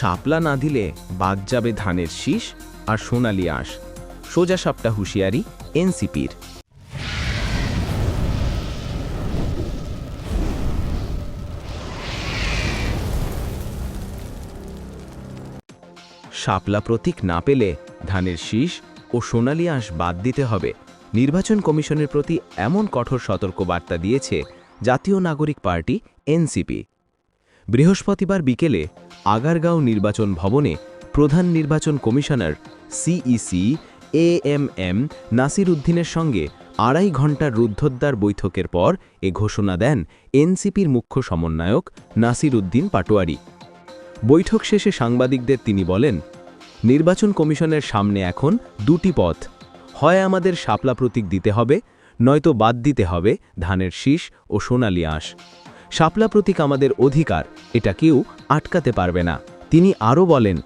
শাপলা না দিলে বাদ যাবে ধানের শীষ আর সোনালি আঁশ। সোজা সাপটা হুঁশিয়ারি, এনসিপির। শাপলা প্রতীক না পেলে ধানের শীষ ও সোনালি আঁশ বাদ দিতে হবে। নির্বাচন কমিশনের প্রতি এমন কঠোর সতর্কবার্তা দিয়েছে জাতীয় নাগরিক পার্টি, এনসিপি। বৃহস্পতিবার বিকেলে আগারগাঁও নির্বাচন ভবনে প্রধান নির্বাচন commissioner CEC A M M Nasir উদ্দিনের সঙ্গে আড়াই ঘণ্টার রুদ্ধদ্বার বৈঠকের পর এ ঘোষণা দেন এনসিপির মুখ্য সমন্বয়ক নাসির উদ্দিন পাটোয়ারি। বৈঠক শেষে সাংবাদিকদের তিনি বলেন, নির্বাচন কমিশনের সামনে এখন দুটি পথ। হয় আমাদের শাপলা প্রতীক দিতে হবে, নয়তো বাদ দিতে হবে ধানের শীষ ও সোনালি আঁশ। শাপলা প্রতীক আমাদের অধিকার, এটা কেউ আটকাতে পারবে না। তিনি আরও বলেন,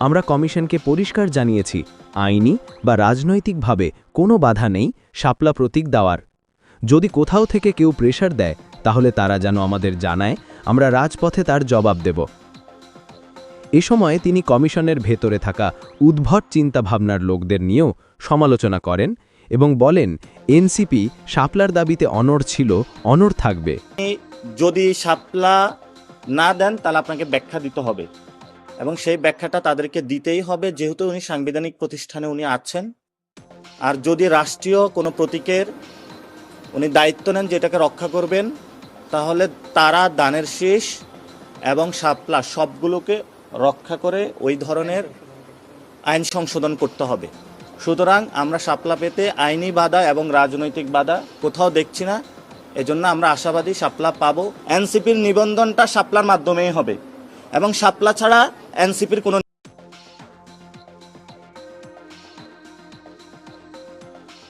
আমরা কমিশনকে পরিষ্কার জানিয়েছি, আইনি বা রাজনৈতিকভাবে কোনো বাধা নেই শাপলা প্রতীক দেওয়ার। যদি কোথাও থেকে কেউ প্রেশার দেয়, তাহলে তারা যেন আমাদের জানায়, আমরা রাজপথে তার জবাব দেব। এ সময় তিনি কমিশনের ভেতরে থাকা উদ্ভট চিন্তাভাবনার লোকদের নিয়েও সমালোচনা করেন এবং বলেন, এনসিপি শাপলার দাবিতে অনড় ছিল, অনড় থাকবে। যদি শাপলা না দেন, তাহলে আপনাকে ব্যাখ্যা দিতে হবে। এবং সেই ব্যাখ্যাটা তাদেরকে দিতেই হবে, যেহেতু উনি সাংবিধানিক প্রতিষ্ঠানে উনি আছেন। আর যদি রাষ্ট্রীয় কোনো প্রতীকের উনি দায়িত্ব নেন যেটাকে রক্ষা করবেন, তাহলে তারা দানের শেষ এবং শাপলা সবগুলোকে রক্ষা করে ওই ধরনের আইন সংশোধন করতে হবে। সুতরাং আমরা সাপলা পেতে আইনি বাধা এবং রাজনৈতিক বাধা কোথাও দেখছি না। এজন্য আমরা আশাবাদী সাপলা পাবো। এনসিপির নিবন্ধনটা সাপলার মাধ্যমেই হবে। এবং সাপলা ছাড়া এনসিপির কোনো